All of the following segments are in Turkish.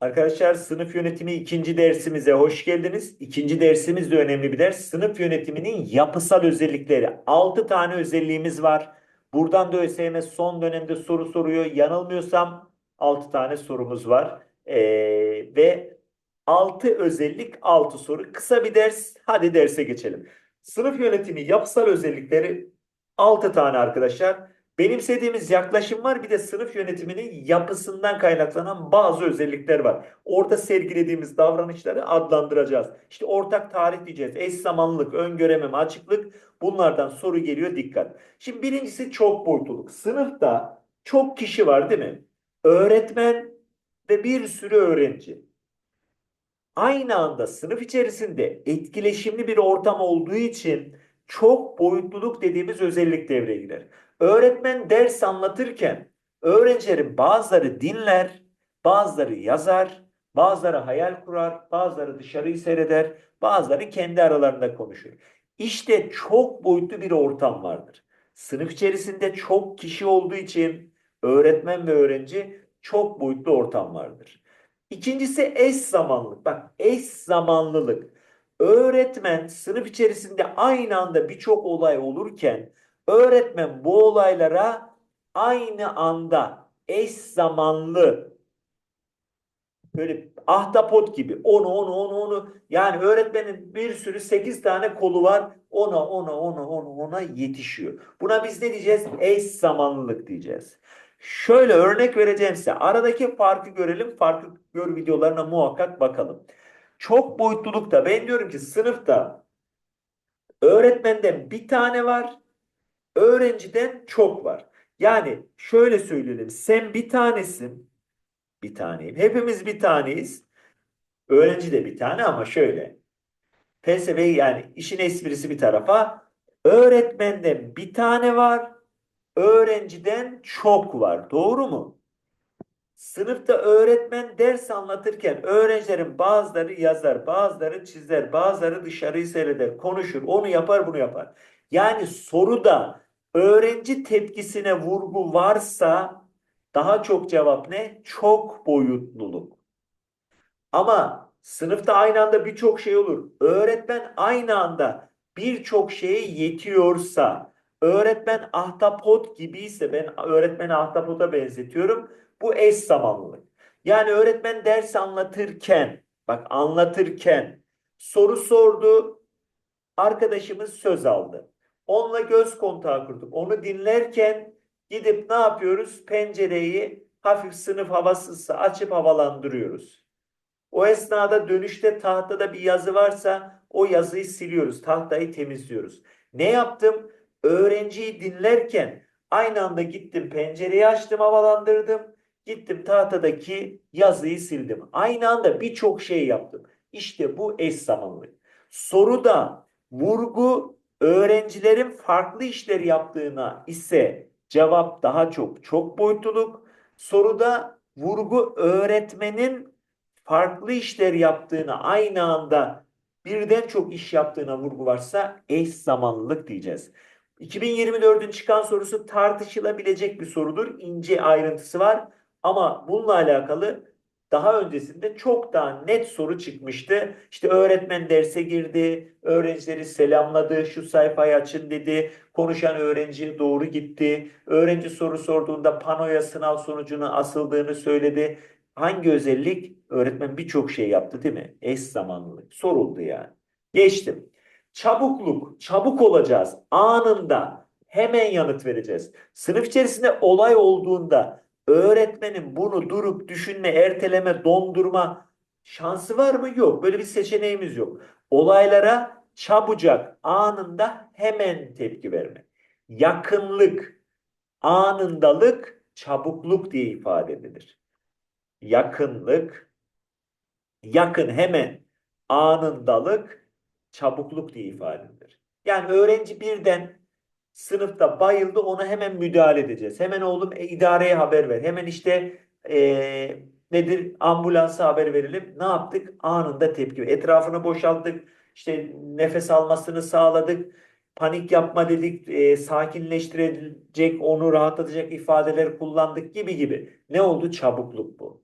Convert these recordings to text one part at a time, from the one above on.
Arkadaşlar sınıf yönetimi ikinci dersimize hoş geldiniz. İkinci dersimiz de önemli bir ders. Sınıf yönetiminin yapısal özellikleri. 6 tane özelliğimiz var. Buradan da ÖSYM son dönemde soru soruyor. Yanılmıyorsam 6 tane sorumuz var. Ee, ve 6 özellik 6 soru. Kısa bir ders. Hadi derse geçelim. Sınıf yönetimi yapısal özellikleri 6 tane arkadaşlar. Benimsediğimiz yaklaşım var. Bir de sınıf yönetiminin yapısından kaynaklanan bazı özellikler var. Orada sergilediğimiz davranışları adlandıracağız. İşte ortak tarih diyeceğiz. Eş zamanlılık, öngörememe, açıklık. Bunlardan soru geliyor dikkat. Şimdi birincisi çok boyutluluk. Sınıfta çok kişi var değil mi? Öğretmen ve bir sürü öğrenci. Aynı anda sınıf içerisinde etkileşimli bir ortam olduğu için çok boyutluluk dediğimiz özellik devreye girer. Öğretmen ders anlatırken öğrencilerin bazıları dinler, bazıları yazar, bazıları hayal kurar, bazıları dışarıyı seyreder, bazıları kendi aralarında konuşur. İşte çok boyutlu bir ortam vardır. Sınıf içerisinde çok kişi olduğu için öğretmen ve öğrenci çok boyutlu ortam vardır. İkincisi eş zamanlılık. Bak eş zamanlılık. Öğretmen sınıf içerisinde aynı anda birçok olay olurken öğretmen bu olaylara aynı anda eş zamanlı böyle ahtapot gibi onu onu onu onu yani öğretmenin bir sürü 8 tane kolu var ona ona ona ona ona yetişiyor. Buna biz ne diyeceğiz? Eş zamanlılık diyeceğiz. Şöyle örnek vereceğim size. Aradaki farkı görelim. Farkı gör videolarına muhakkak bakalım. Çok boyutlulukta ben diyorum ki sınıfta öğretmenden bir tane var. Öğrenciden çok var. Yani şöyle söyleyelim. Sen bir tanesin. Bir taneyim. Hepimiz bir taneyiz. Öğrenci de bir tane ama şöyle. Felsefe yani işin esprisi bir tarafa. Öğretmenden bir tane var. Öğrenciden çok var. Doğru mu? Sınıfta öğretmen ders anlatırken öğrencilerin bazıları yazar, bazıları çizer, bazıları dışarıyı seyreder, konuşur, onu yapar, bunu yapar. Yani soruda öğrenci tepkisine vurgu varsa daha çok cevap ne? Çok boyutluluk. Ama sınıfta aynı anda birçok şey olur. Öğretmen aynı anda birçok şeye yetiyorsa, öğretmen ahtapot gibiyse ben öğretmeni ahtapota benzetiyorum. Bu eş zamanlılık. Yani öğretmen ders anlatırken, bak anlatırken soru sordu, arkadaşımız söz aldı. Onunla göz kontağı kurduk. Onu dinlerken gidip ne yapıyoruz? Pencereyi hafif sınıf havasızsa açıp havalandırıyoruz. O esnada dönüşte tahtada bir yazı varsa o yazıyı siliyoruz. Tahtayı temizliyoruz. Ne yaptım? Öğrenciyi dinlerken aynı anda gittim pencereyi açtım havalandırdım. Gittim tahtadaki yazıyı sildim. Aynı anda birçok şey yaptım. İşte bu eş zamanlılık. Soruda vurgu öğrencilerin farklı işler yaptığına ise cevap daha çok çok boyutluluk. Soruda vurgu öğretmenin farklı işler yaptığına aynı anda birden çok iş yaptığına vurgu varsa eş zamanlılık diyeceğiz. 2024'ün çıkan sorusu tartışılabilecek bir sorudur. İnce ayrıntısı var. Ama bununla alakalı daha öncesinde çok daha net soru çıkmıştı. İşte öğretmen derse girdi, öğrencileri selamladı, şu sayfayı açın dedi, konuşan öğrenciye doğru gitti. Öğrenci soru sorduğunda panoya sınav sonucunu asıldığını söyledi. Hangi özellik? Öğretmen birçok şey yaptı değil mi? Eş zamanlılık. Soruldu yani. Geçtim. Çabukluk. Çabuk olacağız. Anında. Hemen yanıt vereceğiz. Sınıf içerisinde olay olduğunda öğretmenin bunu durup düşünme, erteleme, dondurma şansı var mı? Yok. Böyle bir seçeneğimiz yok. Olaylara çabucak, anında hemen tepki verme. Yakınlık, anındalık, çabukluk diye ifade edilir. Yakınlık, yakın hemen, anındalık, çabukluk diye ifade edilir. Yani öğrenci birden sınıfta bayıldı ona hemen müdahale edeceğiz. Hemen oğlum e, idareye haber ver. Hemen işte e, nedir ambulansa haber verelim. Ne yaptık? Anında tepki. Etrafını boşalttık. İşte nefes almasını sağladık. Panik yapma dedik. E, sakinleştirecek, onu rahatlatacak ifadeler kullandık gibi gibi. Ne oldu? Çabukluk bu.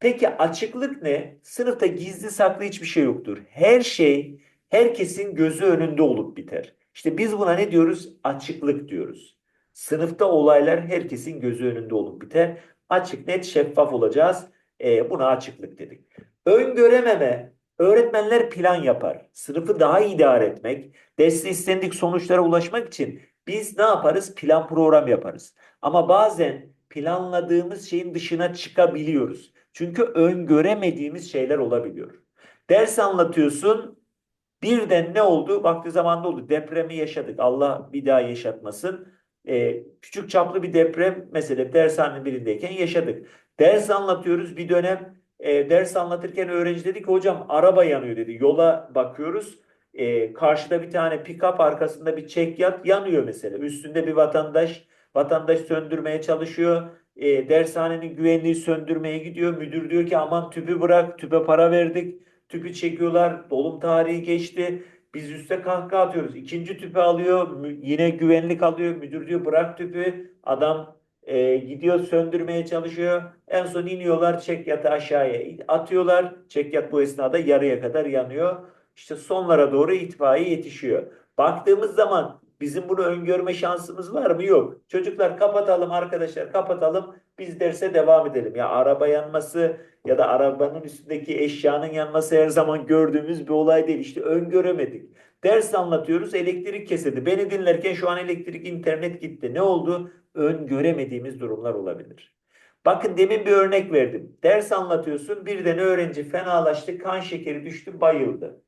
Peki açıklık ne? Sınıfta gizli saklı hiçbir şey yoktur. Her şey herkesin gözü önünde olup biter. İşte biz buna ne diyoruz? Açıklık diyoruz. Sınıfta olaylar herkesin gözü önünde olup biter. Açık, net, şeffaf olacağız. Ee, buna açıklık dedik. Öngörememe, öğretmenler plan yapar. Sınıfı daha idare etmek, derste istendik sonuçlara ulaşmak için biz ne yaparız? Plan program yaparız. Ama bazen planladığımız şeyin dışına çıkabiliyoruz. Çünkü öngöremediğimiz şeyler olabiliyor. Ders anlatıyorsun, birden ne oldu? Vakti zamanında oldu. Depremi yaşadık. Allah bir daha yaşatmasın. Ee, küçük çaplı bir deprem mesela dershanenin birindeyken yaşadık. Ders anlatıyoruz bir dönem e, ders anlatırken öğrenci dedi ki hocam araba yanıyor dedi. Yola bakıyoruz. E, karşıda bir tane pick-up arkasında bir çekyat yanıyor mesela. Üstünde bir vatandaş vatandaş söndürmeye çalışıyor. E, dershanenin güvenliği söndürmeye gidiyor. Müdür diyor ki aman tüpü bırak. Tüpe para verdik. Tüpü çekiyorlar. Dolum tarihi geçti. Biz üste kahkaha atıyoruz. İkinci tüpü alıyor. Yine güvenlik alıyor. Müdür diyor bırak tüpü. Adam e, gidiyor söndürmeye çalışıyor. En son iniyorlar çekyatı aşağıya atıyorlar. Çekyat bu esnada yarıya kadar yanıyor. İşte sonlara doğru itfaiye yetişiyor. Baktığımız zaman bizim bunu öngörme şansımız var mı? Yok. Çocuklar kapatalım arkadaşlar kapatalım. Biz derse devam edelim. Ya araba yanması ya da arabanın üstündeki eşyanın yanması her zaman gördüğümüz bir olay değil. İşte öngöremedik. Ders anlatıyoruz elektrik kesildi. Beni dinlerken şu an elektrik internet gitti. Ne oldu? Öngöremediğimiz durumlar olabilir. Bakın demin bir örnek verdim. Ders anlatıyorsun birden öğrenci fenalaştı, kan şekeri düştü, bayıldı.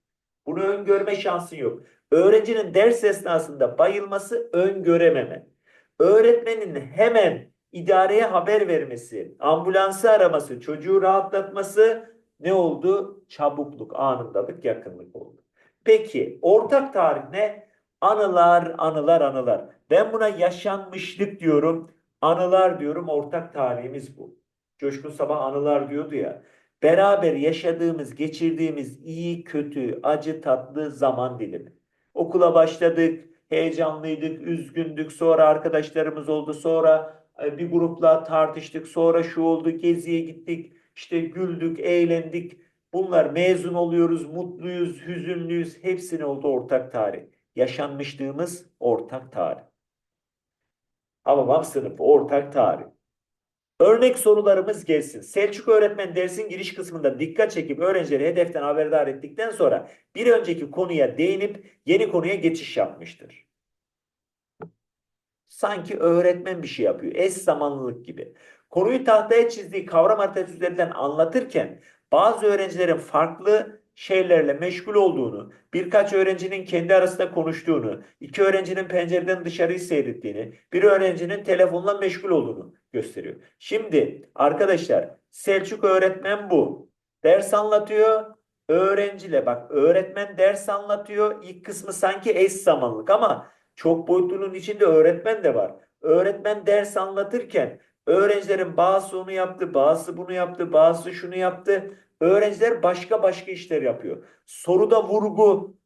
Bunu öngörme şansın yok. Öğrencinin ders esnasında bayılması öngörememe. Öğretmenin hemen idareye haber vermesi, ambulansı araması, çocuğu rahatlatması ne oldu? Çabukluk, anındalık, yakınlık oldu. Peki ortak tarih ne? Anılar, anılar, anılar. Ben buna yaşanmışlık diyorum. Anılar diyorum. Ortak tarihimiz bu. Coşkun Sabah anılar diyordu ya. Beraber yaşadığımız, geçirdiğimiz iyi, kötü, acı, tatlı zaman dilimi. Okula başladık, heyecanlıydık, üzgündük. Sonra arkadaşlarımız oldu. Sonra e, bir grupla tartıştık. Sonra şu oldu, geziye gittik. İşte güldük, eğlendik. Bunlar mezun oluyoruz, mutluyuz, hüzünlüyüz. Hepsine oldu ortak tarih. Yaşanmışlığımız ortak tarih. Hababam sınıfı ortak tarih. Örnek sorularımız gelsin. Selçuk öğretmen dersin giriş kısmında dikkat çekip öğrencileri hedeften haberdar ettikten sonra bir önceki konuya değinip yeni konuya geçiş yapmıştır. Sanki öğretmen bir şey yapıyor. Eş zamanlılık gibi. Konuyu tahtaya çizdiği kavram haritası üzerinden anlatırken bazı öğrencilerin farklı şeylerle meşgul olduğunu, birkaç öğrencinin kendi arasında konuştuğunu, iki öğrencinin pencereden dışarıyı seyrettiğini, bir öğrencinin telefonla meşgul olduğunu gösteriyor. Şimdi arkadaşlar Selçuk öğretmen bu. Ders anlatıyor. Öğrenciyle bak öğretmen ders anlatıyor. İlk kısmı sanki eş zamanlık ama çok boyutlunun içinde öğretmen de var. Öğretmen ders anlatırken öğrencilerin bazısı onu yaptı, bazısı bunu yaptı, bazısı şunu yaptı. Öğrenciler başka başka işler yapıyor. Soruda vurgu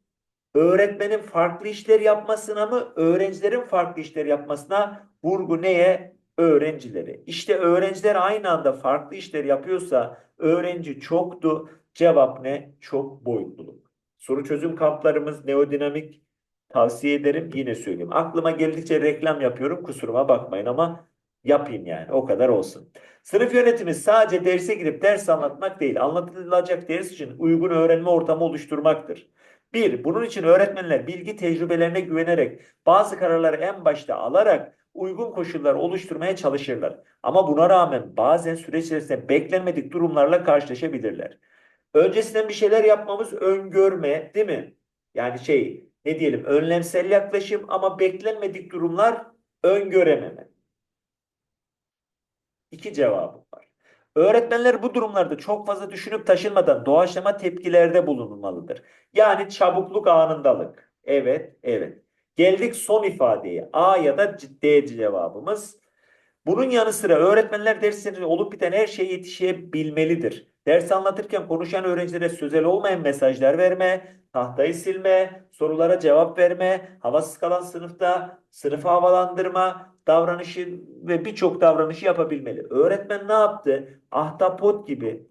öğretmenin farklı işler yapmasına mı, öğrencilerin farklı işler yapmasına vurgu neye? Öğrencilere. İşte öğrenciler aynı anda farklı işler yapıyorsa öğrenci çoktu. Cevap ne? Çok boyutluluk. Soru çözüm kamplarımız neodinamik tavsiye ederim. Yine söyleyeyim. Aklıma geldikçe reklam yapıyorum. Kusuruma bakmayın ama yapayım yani. O kadar olsun. Sınıf yönetimi sadece derse girip ders anlatmak değil, anlatılacak ders için uygun öğrenme ortamı oluşturmaktır. Bir, bunun için öğretmenler bilgi tecrübelerine güvenerek bazı kararları en başta alarak uygun koşullar oluşturmaya çalışırlar. Ama buna rağmen bazen süreç içerisinde beklenmedik durumlarla karşılaşabilirler. Öncesinden bir şeyler yapmamız öngörme, değil mi? Yani şey, ne diyelim, önlemsel yaklaşım ama beklenmedik durumlar öngörememe. İki cevabım var. Öğretmenler bu durumlarda çok fazla düşünüp taşınmadan doğaçlama tepkilerde bulunmalıdır. Yani çabukluk anındalık. Evet, evet. Geldik son ifadeye. A ya da D cevabımız. Bunun yanı sıra öğretmenler derslerinde olup biten her şeye yetişebilmelidir. Ders anlatırken konuşan öğrencilere sözel olmayan mesajlar verme, tahtayı silme, sorulara cevap verme, havasız kalan sınıfta sınıfı havalandırma, davranışı ve birçok davranışı yapabilmeli. Öğretmen ne yaptı? Ahtapot gibi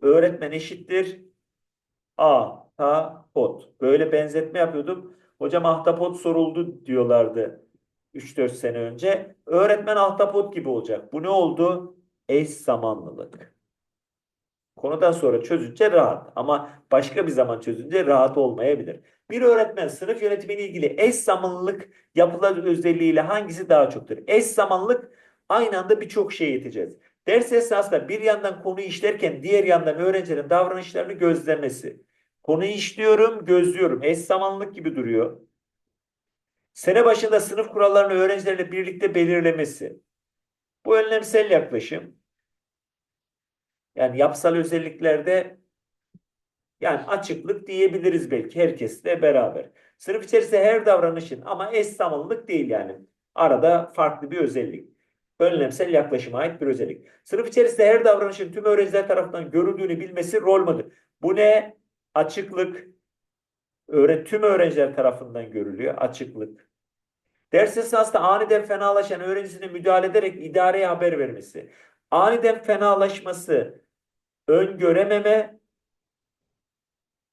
öğretmen eşittir ahtapot. Böyle benzetme yapıyordum. Hocam ahtapot soruldu diyorlardı 3-4 sene önce. Öğretmen ahtapot gibi olacak. Bu ne oldu? Eş zamanlılık. Konudan sonra çözünce rahat ama başka bir zaman çözünce rahat olmayabilir. Bir öğretmen sınıf yönetimiyle ilgili eş zamanlılık yapılar özelliğiyle hangisi daha çoktur? Eş zamanlılık aynı anda birçok şey yeteceğiz. Ders esnasında bir yandan konuyu işlerken diğer yandan öğrencilerin davranışlarını gözlemesi. Konuyu işliyorum, gözlüyorum. Eş zamanlılık gibi duruyor. Sene başında sınıf kurallarını öğrencilerle birlikte belirlemesi. Bu önlemsel yaklaşım. Yani yapısal özelliklerde yani açıklık diyebiliriz belki herkesle beraber. Sınıf içerisinde her davranışın ama eş zamanlılık değil yani. Arada farklı bir özellik. Önlemsel yaklaşıma ait bir özellik. Sınıf içerisinde her davranışın tüm öğrenciler tarafından görüldüğünü bilmesi rol model. Bu ne? Açıklık. Öğre tüm öğrenciler tarafından görülüyor. Açıklık. Ders esnasında aniden fenalaşan öğrencisine müdahale ederek idareye haber vermesi. Aniden fenalaşması, öngörememe,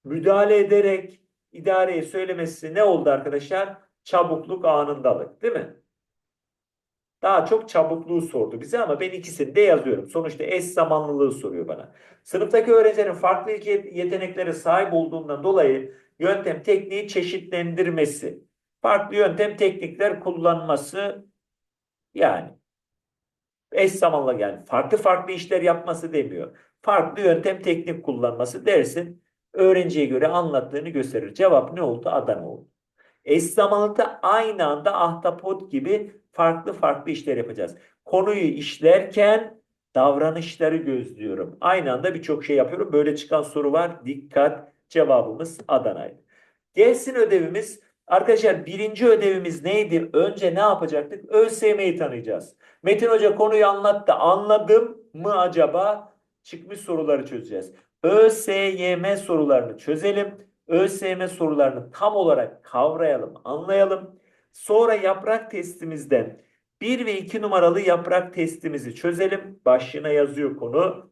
müdahale ederek idareye söylemesi ne oldu arkadaşlar? Çabukluk anındalık değil mi? Daha çok çabukluğu sordu bize ama ben ikisini de yazıyorum. Sonuçta eş zamanlılığı soruyor bana. Sınıftaki öğrencilerin farklı yeteneklere sahip olduğundan dolayı yöntem tekniği çeşitlendirmesi. Farklı yöntem teknikler kullanması yani eş zamanlı yani farklı farklı işler yapması demiyor. Farklı yöntem teknik kullanması dersin öğrenciye göre anlattığını gösterir. Cevap ne oldu? Adana oldu. Eş zamanlıda aynı anda ahtapot gibi farklı farklı işler yapacağız. Konuyu işlerken davranışları gözlüyorum. Aynı anda birçok şey yapıyorum. Böyle çıkan soru var. Dikkat. Cevabımız Adana'ydı. Gelsin ödevimiz. Arkadaşlar birinci ödevimiz neydi? Önce ne yapacaktık? ÖSYM'yi tanıyacağız. Metin Hoca konuyu anlattı. Anladım mı acaba? Çıkmış soruları çözeceğiz. ÖSYM sorularını çözelim. ÖSYM sorularını tam olarak kavrayalım, anlayalım. Sonra yaprak testimizden 1 ve 2 numaralı yaprak testimizi çözelim. Başlığına yazıyor konu.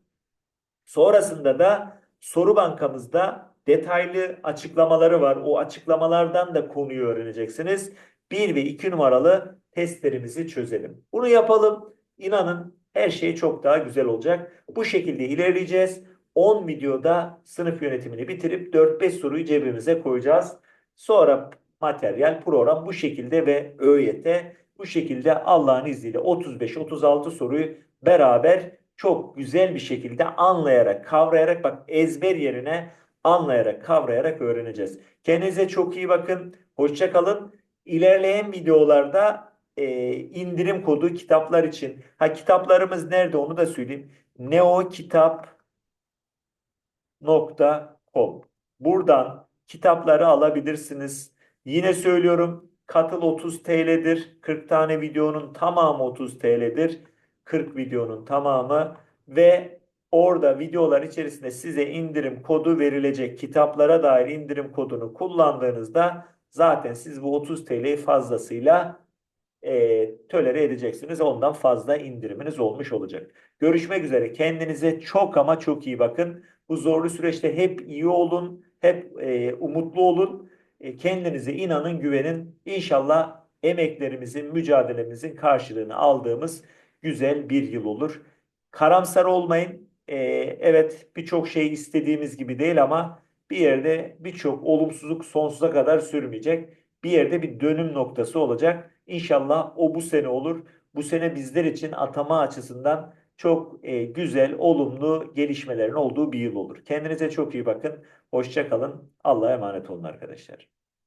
Sonrasında da soru bankamızda detaylı açıklamaları var. O açıklamalardan da konuyu öğreneceksiniz. 1 ve 2 numaralı testlerimizi çözelim. Bunu yapalım. İnanın her şey çok daha güzel olacak. Bu şekilde ilerleyeceğiz. 10 videoda sınıf yönetimini bitirip 4-5 soruyu cebimize koyacağız. Sonra materyal, program bu şekilde ve ÖYT bu şekilde Allah'ın izniyle 35-36 soruyu beraber çok güzel bir şekilde anlayarak, kavrayarak bak ezber yerine anlayarak, kavrayarak öğreneceğiz. Kendinize çok iyi bakın. Hoşça kalın. İlerleyen videolarda e, indirim kodu kitaplar için. Ha kitaplarımız nerede onu da söyleyeyim. Neo kitap com. Buradan kitapları alabilirsiniz. Yine söylüyorum katıl 30 TL'dir. 40 tane videonun tamamı 30 TL'dir. 40 videonun tamamı ve orada videolar içerisinde size indirim kodu verilecek. Kitaplara dair indirim kodunu kullandığınızda zaten siz bu 30 TL'yi fazlasıyla e, tölere edeceksiniz. Ondan fazla indiriminiz olmuş olacak. Görüşmek üzere. Kendinize çok ama çok iyi bakın. Bu zorlu süreçte hep iyi olun, hep e, umutlu olun. E, kendinize inanın, güvenin. İnşallah emeklerimizin, mücadelemizin karşılığını aldığımız güzel bir yıl olur. Karamsar olmayın. E, evet birçok şey istediğimiz gibi değil ama bir yerde birçok olumsuzluk sonsuza kadar sürmeyecek. Bir yerde bir dönüm noktası olacak. İnşallah o bu sene olur. Bu sene bizler için atama açısından çok e, güzel, olumlu gelişmelerin olduğu bir yıl olur. Kendinize çok iyi bakın. Hoşça kalın. Allah'a emanet olun arkadaşlar.